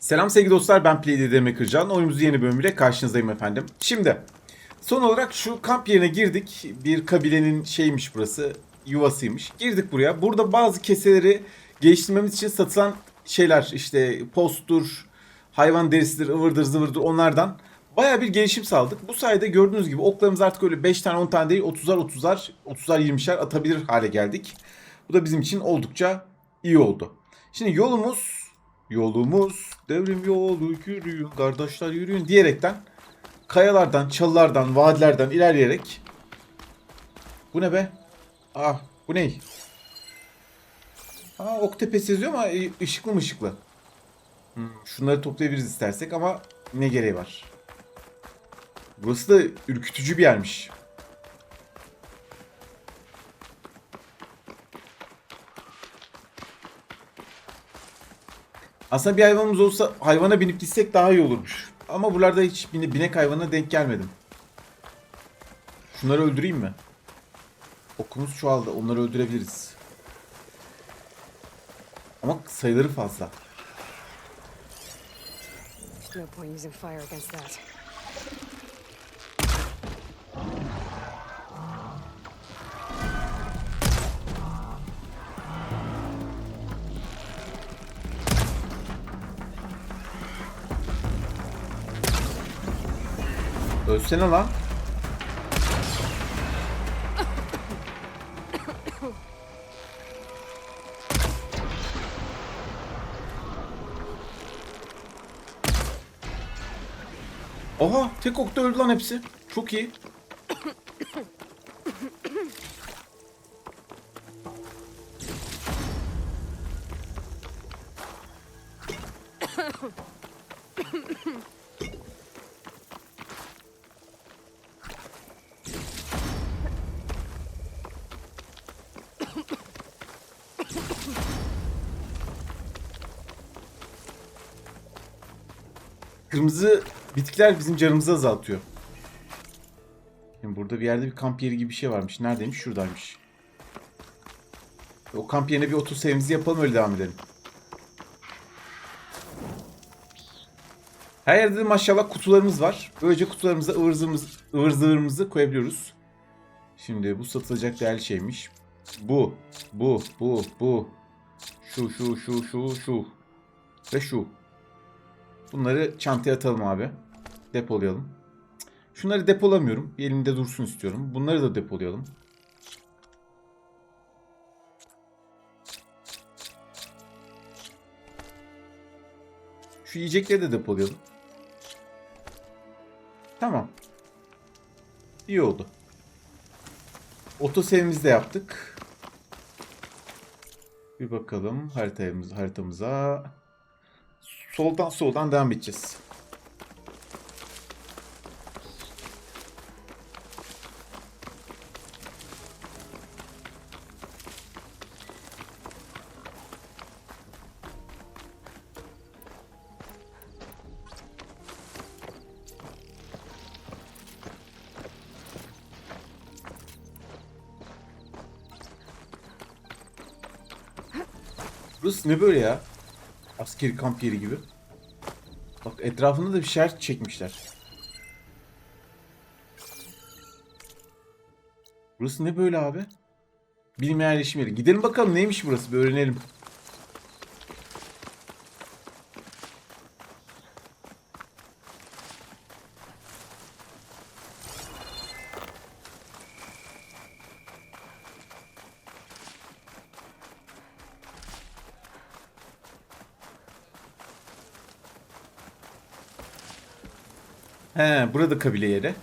Selam sevgili dostlar ben Playdead Emre Kırcan. Oyunumuzun yeni bölümüyle karşınızdayım efendim. Şimdi son olarak şu kamp yerine girdik. Bir kabilenin şeymiş burası yuvasıymış. Girdik buraya. Burada bazı keseleri geliştirmemiz için satılan şeyler işte posttur, hayvan derisidir, ıvırdır zıvırdır onlardan baya bir gelişim sağladık. Bu sayede gördüğünüz gibi oklarımız artık öyle 5 tane 10 tane değil 30'ar 30'ar 30'ar 20'şer atabilir hale geldik. Bu da bizim için oldukça iyi oldu. Şimdi yolumuz Yolumuz devrim yolu yürüyün kardeşler yürüyün diyerekten kayalardan, çalılardan, vadilerden ilerleyerek Bu ne be? Ah bu ne? Aa ok tepesi yazıyor ama ışıklı mı ışıklı? Hmm, şunları toplayabiliriz istersek ama ne gereği var? Burası da ürkütücü bir yermiş. Aslında bir hayvanımız olsa hayvana binip gitsek daha iyi olurmuş. Ama buralarda hiç bine- binek hayvanına denk gelmedim. Şunları öldüreyim mi? Okumuz çoğaldı. Onları öldürebiliriz. Ama sayıları fazla. No point using fire against that. Ölsene lan. Oha tek okta öldü lan hepsi. Çok iyi. Kırmızı bitkiler bizim canımızı azaltıyor. Şimdi burada bir yerde bir kamp yeri gibi bir şey varmış. Neredeymiş? Şuradaymış. O kamp yerine bir otur sevimizi yapalım öyle devam edelim. Her yerde de maşallah kutularımız var. Böylece kutularımıza ıvır zıvırımızı, ıvır koyabiliyoruz. Şimdi bu satılacak değerli şeymiş. Bu, bu, bu, bu. Şu, şu, şu, şu, şu. Ve şu. Bunları çantaya atalım abi. Depolayalım. Şunları depolamıyorum. Elimde dursun istiyorum. Bunları da depolayalım. Şu yiyecekleri de depolayalım. Tamam. İyi oldu. Otosevimizi de yaptık. Bir bakalım haritamız, haritamıza. Soldan soldan devam edeceğiz. Burası ne böyle ya? Askeri kamp yeri gibi. Bak etrafında da bir şeyler çekmişler. Burası ne böyle abi? Bilim yerleşim yeri. Gidelim bakalım neymiş burası bir öğrenelim. He burada kabile yeri.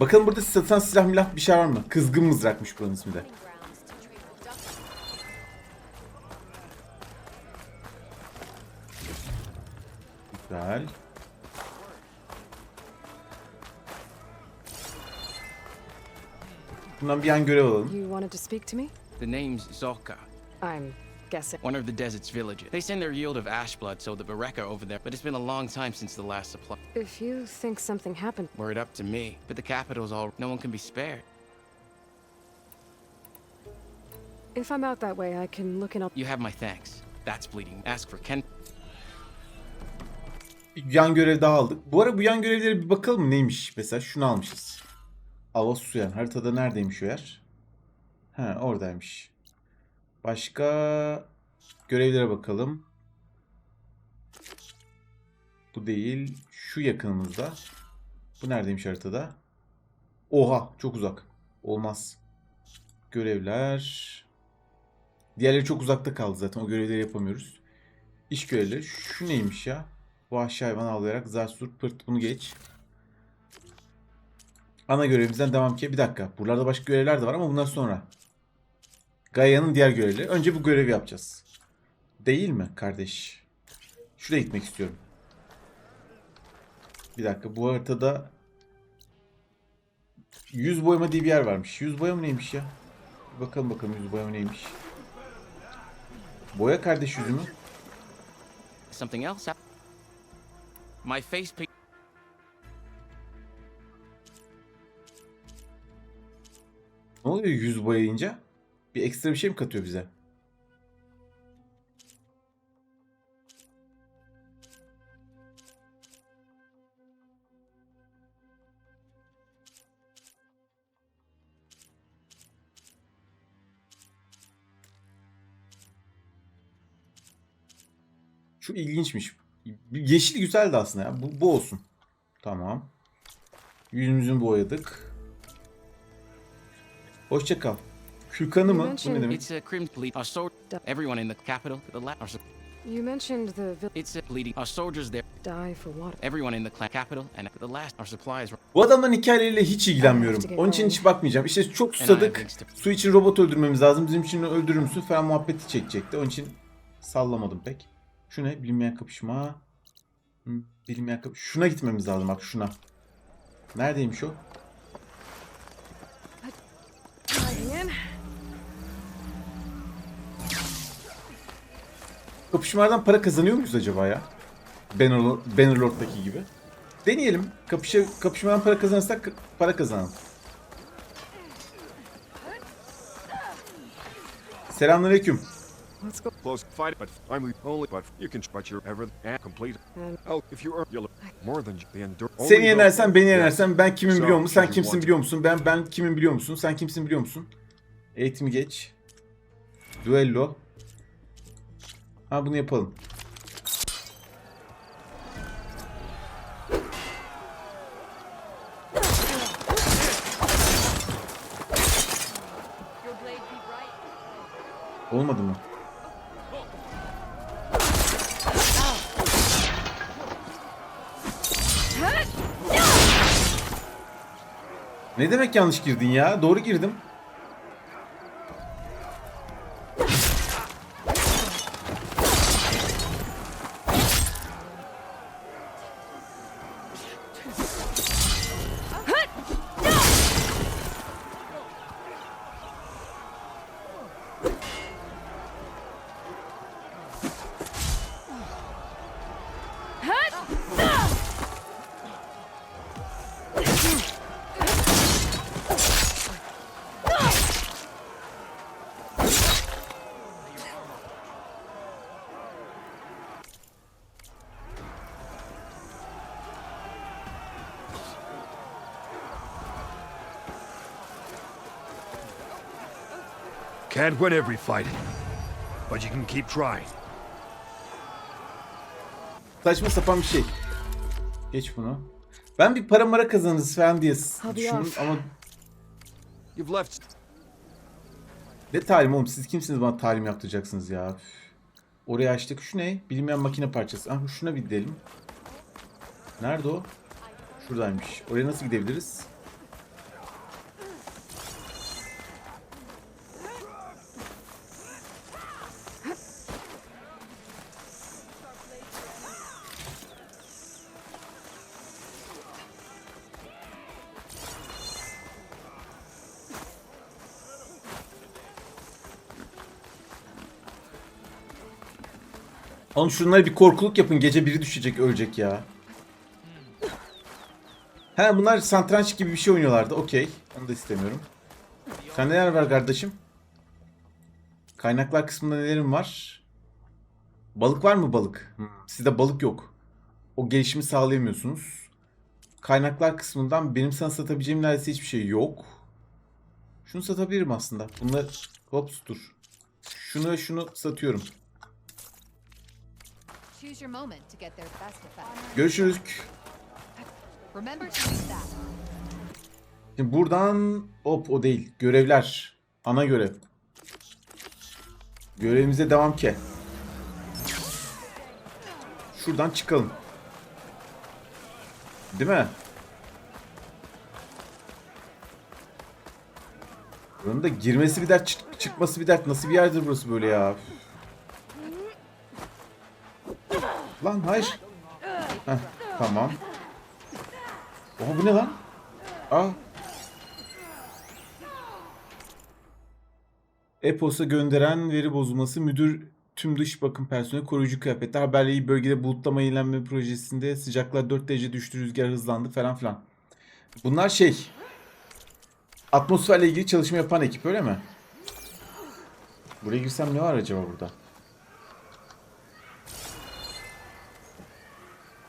Bakalım burada satan silah milah bir şey var mı? Kızgın mızrakmış buranın ismi de. Güzel. Bundan bir an görev alalım. You wanted to speak to me? The name's Zolka, I'm guessing. one of the desert's villages. They send their yield of ash blood so the Bereka over there, but it's been a long time since the last supply. If you think something happened, Were it up to me, but the capital's all no one can be spared. if I'm out that way, I can look in up. You have my thanks. That's bleeding. Ask for Ken. Bir yan görev daha aldık. Bu ara bu yan görevlere bir bakalım neymiş? Mesela şunu almışız. Ava suyan. Haritada neredeymiş o yer? Ha oradaymış. Başka görevlere bakalım. Bu değil. Şu yakınımızda. Bu neredeymiş haritada? Oha çok uzak. Olmaz. Görevler. Diğerleri çok uzakta kaldı zaten. O görevleri yapamıyoruz. İş görevleri. Şu neymiş ya? Vahşi hayvan avlayarak zarsur pırt bunu geç. Ana görevimizden devam ki. Bir dakika. Buralarda başka görevler de var ama bunlar sonra. Gaia'nın diğer görevleri. Önce bu görevi yapacağız. Değil mi kardeş? Şuraya gitmek istiyorum. Bir dakika. Bu haritada yüz boyama diye bir yer varmış. Yüz boyama neymiş ya? Bir bakalım bakalım yüz boyama neymiş. Boya kardeş yüzümü. Something else? My face. Ne oluyor yüz boyayınca? Bir ekstra bir şey mi katıyor bize? Şu ilginçmiş. Yeşil güzeldi aslında ya. Bu, bu olsun. Tamam. Yüzümüzü boyadık. Hoşça kal. Kürkanı mı? Bu ne demek? It's a crimson bleed. Our sword. Everyone in the capital. The la- You mentioned the village It's a bleeding. Our soldiers there. die for water. Everyone in the cla- capital and the last. Our supplies. Bu adamların hikayeleriyle hiç ilgilenmiyorum. Onun için hiç bakmayacağım. İşte çok susadık. Su için robot öldürmemiz lazım. Bizim için öldürür müsün falan muhabbeti çekecekti. Onun için sallamadım pek. Şu ne? Bilinmeyen kapışma. Hı, Bilinmeyen kapışma. Şuna gitmemiz lazım bak şuna. Neredeymiş o? Kapışmalardan para kazanıyor muyuz acaba ya? Bannerlord, Bannerlord'daki gibi. Deneyelim. Kapışa, kapışmadan para kazanırsak para kazanalım. Selamünaleyküm. Let's go. Close fight, but I'm only. But you can but you're ever and complete. Oh, if you are, you'll more than the endure. Seni yenersen beni yenersen ben kimim So, biliyor musun? Sen kimsin biliyor musun? Ben ben kimim biliyor musun? Sen kimsin biliyor musun? Eğitimi geç. Duello. Ha bunu yapalım. Olmadı mı? Ne demek yanlış girdin ya? Doğru girdim. Can't win every fight, but you can keep trying. Saçma sapan bir şey. Geç bunu. Ben bir para mara kazanırız falan diye düşündüm ama You've left. ne talim oğlum siz kimsiniz bana talim yaptıracaksınız ya. Oraya açtık. Şu ne? Bilinmeyen makine parçası. Ah şuna bir gidelim. Nerede o? Şuradaymış. Oraya nasıl gidebiliriz? Oğlum şunlara bir korkuluk yapın. Gece biri düşecek, ölecek ya. He bunlar satranç gibi bir şey oynuyorlardı. Okey. Onu da istemiyorum. Sen neler var kardeşim? Kaynaklar kısmında nelerim var? Balık var mı balık? Hmm, Sizde balık yok. o gelişimi sağlayamıyorsunuz. Kaynaklar kısmından benim sana satabileceğim neredeyse hiçbir şey yok. Şunu satabilirim aslında. Bunlar hops dur. Şunu şunu satıyorum. Choose your moment to get their best effect. Görüşürüz. Remember to use that. Şimdi buradan hop o değil. Görevler. Ana görev. Görevimize devam ki. Şuradan çıkalım. Değil mi? Buranın da girmesi bir dert, çık- çıkması bir dert. Nasıl bir yerdir burası böyle ya? Lan hayır. Heh, tamam. Oha bu ne lan? Aa. E-posta gönderen veri bozulması müdür tüm dış bakım personeli koruyucu kıyafetler haberleyi bölgede bulutlama yenilenme projesinde sıcaklar 4 derece düştü rüzgar hızlandı falan filan. Bunlar şey atmosferle ilgili çalışma yapan ekip öyle mi? Buraya girsem ne var acaba burada?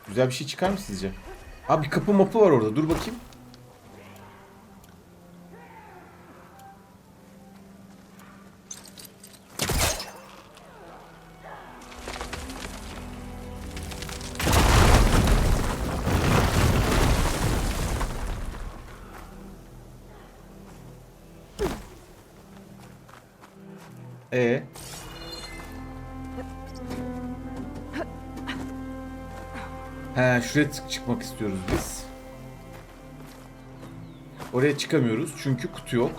Güzel bir şey çıkar mı sizce? Abi kapı mapı var orada dur bakayım. Şuraya çık- çıkmak istiyoruz biz. Oraya çıkamıyoruz çünkü kutu yok.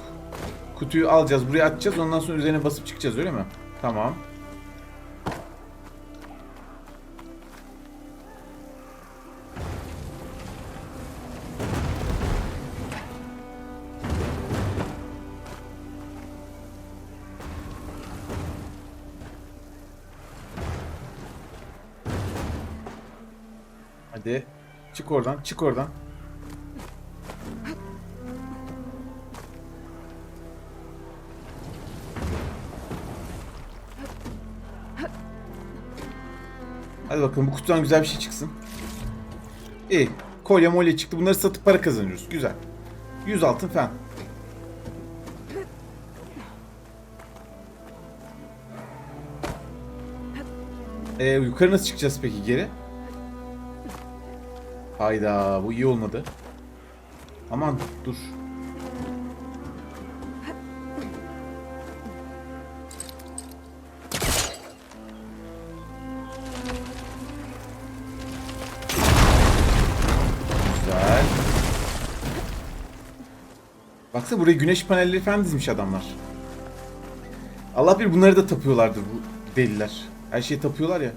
Kutuyu alacağız, buraya atacağız. Ondan sonra üzerine basıp çıkacağız öyle mi? Tamam. Hadi. Çık oradan, çık oradan. Hadi bakalım bu kutudan güzel bir şey çıksın. İyi. Kolye molye çıktı. Bunları satıp para kazanıyoruz. Güzel. 100 altın falan. Ee, yukarı nasıl çıkacağız peki geri? Hayda bu iyi olmadı. Aman dur. Güzel. Baksana buraya güneş panelleri falan dizmiş adamlar. Allah bir bunları da tapıyorlardır bu deliler. Her şeye tapıyorlar ya.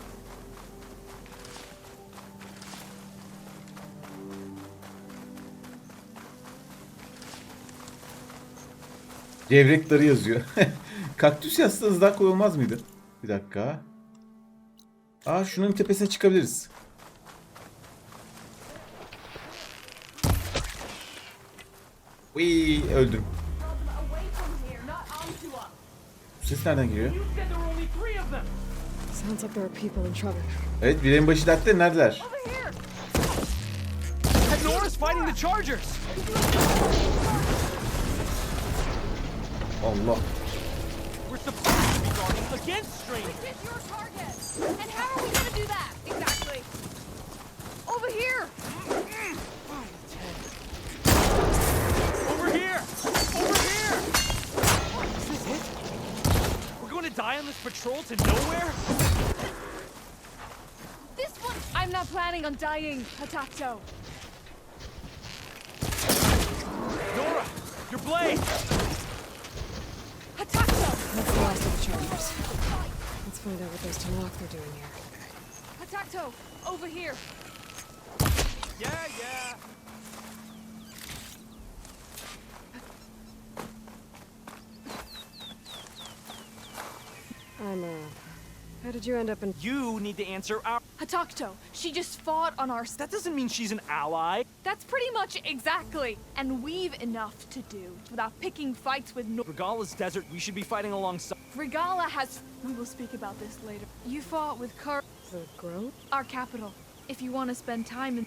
Gevrek darı yazıyor. Kaktüs yazsanız daha kolay olmaz mıydı? Bir dakika. Aa şunun tepesine çıkabiliriz. Uy öldüm. Bu ses nereden geliyor? Evet bireyin başı dertte neredeler? Allah. We're supposed to be guarding against strangers! It's your target. And how are we gonna do that? Exactly. Over here. Over here! Over here! Is this it? We're going to die on this patrol to nowhere? This one. I'm not planning on dying, Hatakto. Nora! Your blade! Hatakto. That's the last of the chargers. Let's find out what those Tanakh are doing here. Hatakto. Over here. Yeah, yeah. I'm, uh... How did you end up in... You need to answer our. Hatakto. She just fought on our. That doesn't mean she's an ally. That's pretty much exactly. And we've enough to do without picking fights with no. Regala's desert, we should be fighting alongside. Regala has. We will speak about this later. You fought with Kur, The Grove? our capital. if you want to spend time in.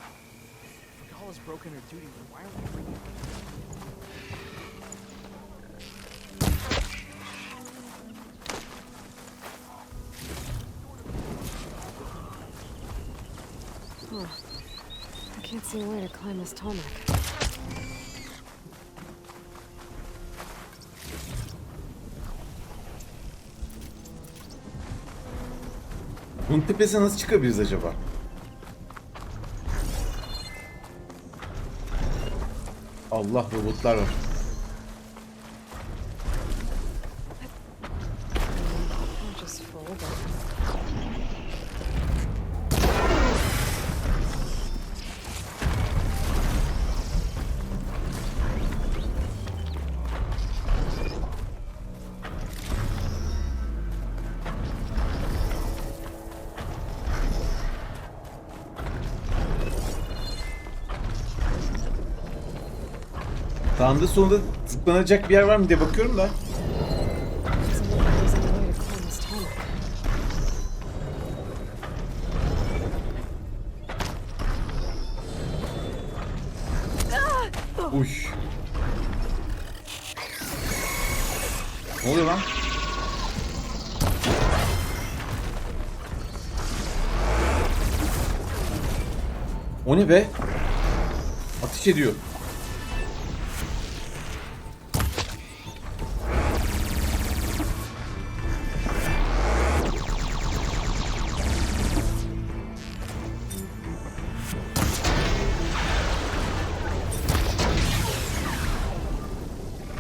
Gala's broken her duty, then why are we bringing her? Hmm. I can't see a way to climb this tarmac. Bunun tepesine nasıl çıkabiliriz acaba? Allah robotlar var. Sağında solunda zıplanacak bir yer var mı diye bakıyorum da.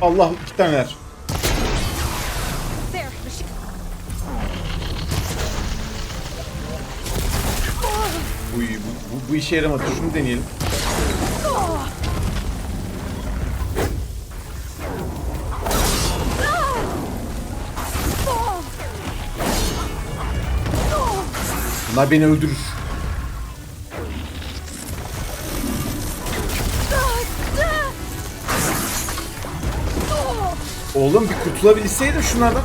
Allah iki machine. Uy, bu, bu, bu işe yaramadı. Şunu deneyelim. Bunlar beni öldürür. Oğlum bir kurtulabilseydim şunlardan.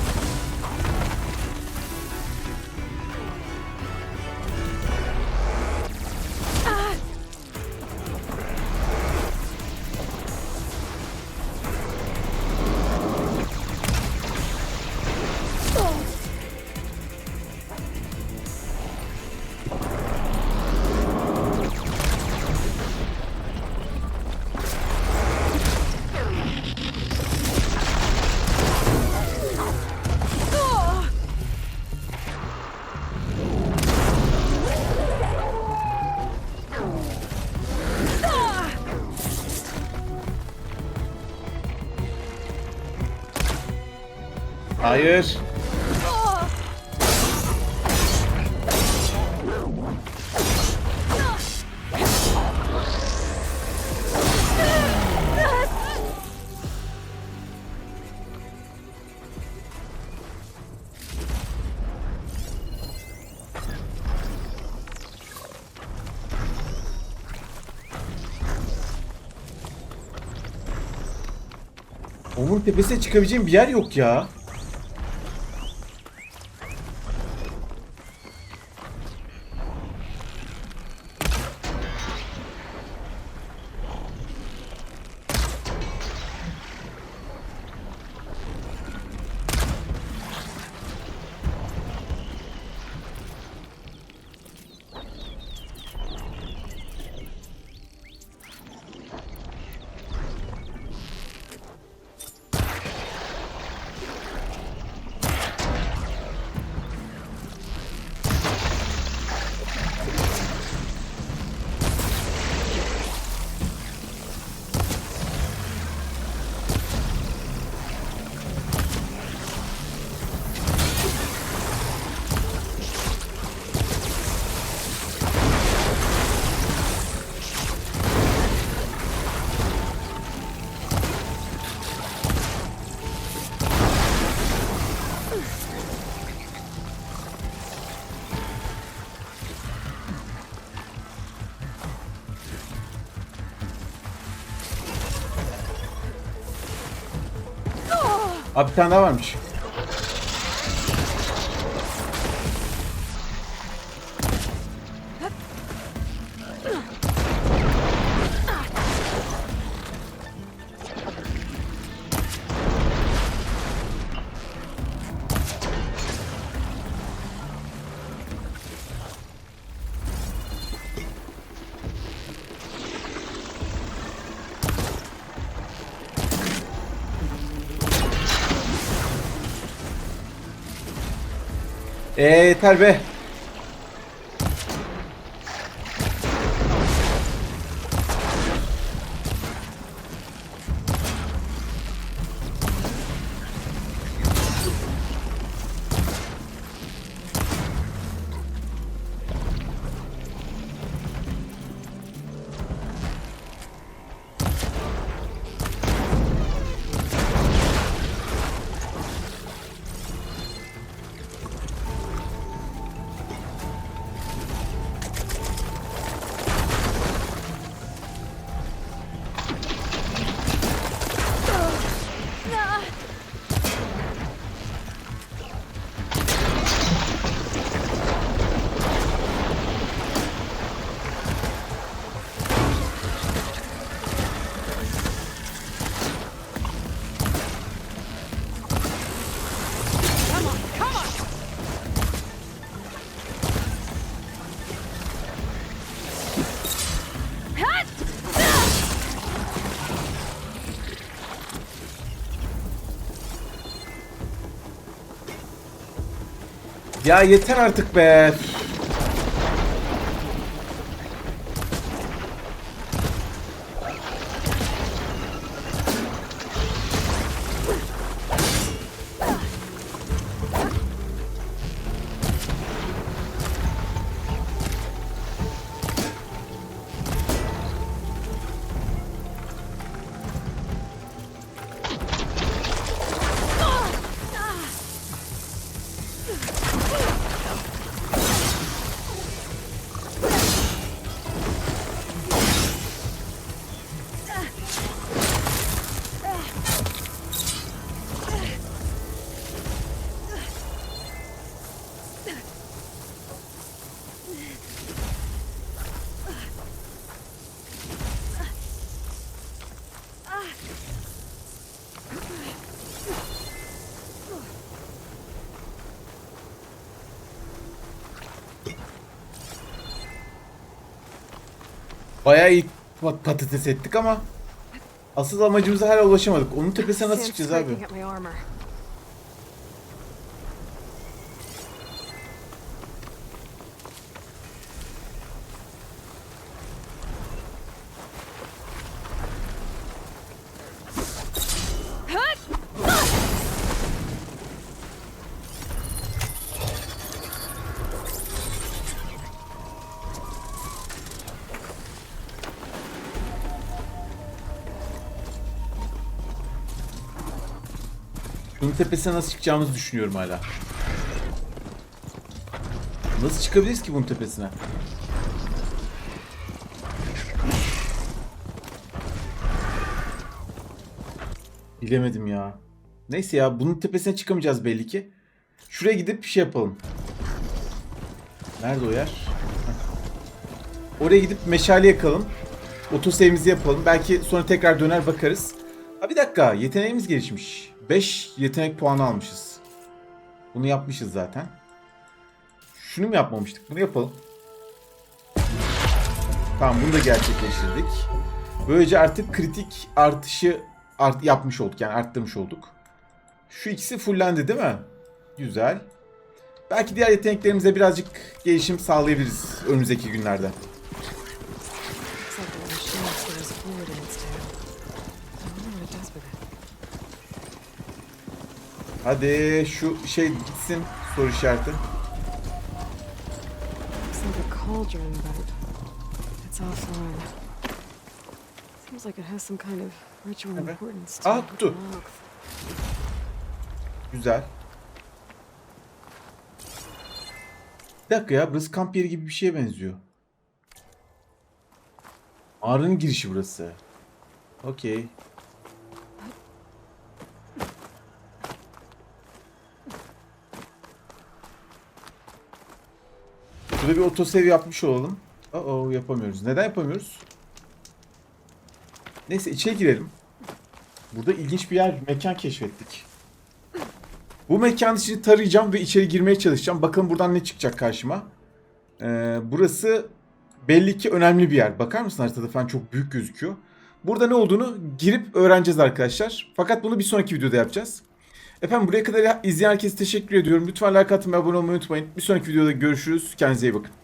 Hayır. Onun tepesine çıkabileceğim bir yer yok ya. Abi bir tane daha varmış. Eee yeter be. Ya yeter artık be. Bayağı iyi pat- patates ettik ama asıl amacımıza hala ulaşamadık. Onun tepesine nasıl çıkacağız abi? Bunun tepesine nasıl çıkacağımızı düşünüyorum hala. Nasıl çıkabiliriz ki bunun tepesine? Bilemedim ya. Neyse ya bunun tepesine çıkamayacağız belli ki. Şuraya gidip bir şey yapalım. Nerede o yer? Oraya gidip meşale yakalım. Otosavemizi yapalım. Belki sonra tekrar döner bakarız. Ha bir dakika yeteneğimiz gelişmiş. 5 yetenek puanı almışız. Bunu yapmışız zaten. Şunu mu yapmamıştık? Bunu yapalım. Tamam bunu da gerçekleştirdik. Böylece artık kritik artışı art yapmış olduk yani arttırmış olduk. Şu ikisi fullendi değil mi? Güzel. Belki diğer yeteneklerimize birazcık gelişim sağlayabiliriz önümüzdeki günlerde. Hadi şu şey gitsin soru işareti. Evet. with tuttu. Güzel. Bir dakika ya burası kamp yeri gibi bir şeye benziyor. Mağaranın girişi burası. Okey. Burada bir otosev yapmış olalım. Oo yapamıyoruz. Neden yapamıyoruz? Neyse içeri girelim. Burada ilginç bir yer, mekan keşfettik. Bu mekan içini tarayacağım ve içeri girmeye çalışacağım. Bakalım buradan ne çıkacak karşıma. Ee, burası belli ki önemli bir yer. Bakar mısın haritada falan çok büyük gözüküyor. Burada ne olduğunu girip öğreneceğiz arkadaşlar. Fakat bunu bir sonraki videoda yapacağız. Efendim buraya kadar izleyen herkese teşekkür ediyorum. Lütfen like atmayı, abone olmayı unutmayın. Bir sonraki videoda görüşürüz. Kendinize iyi bakın.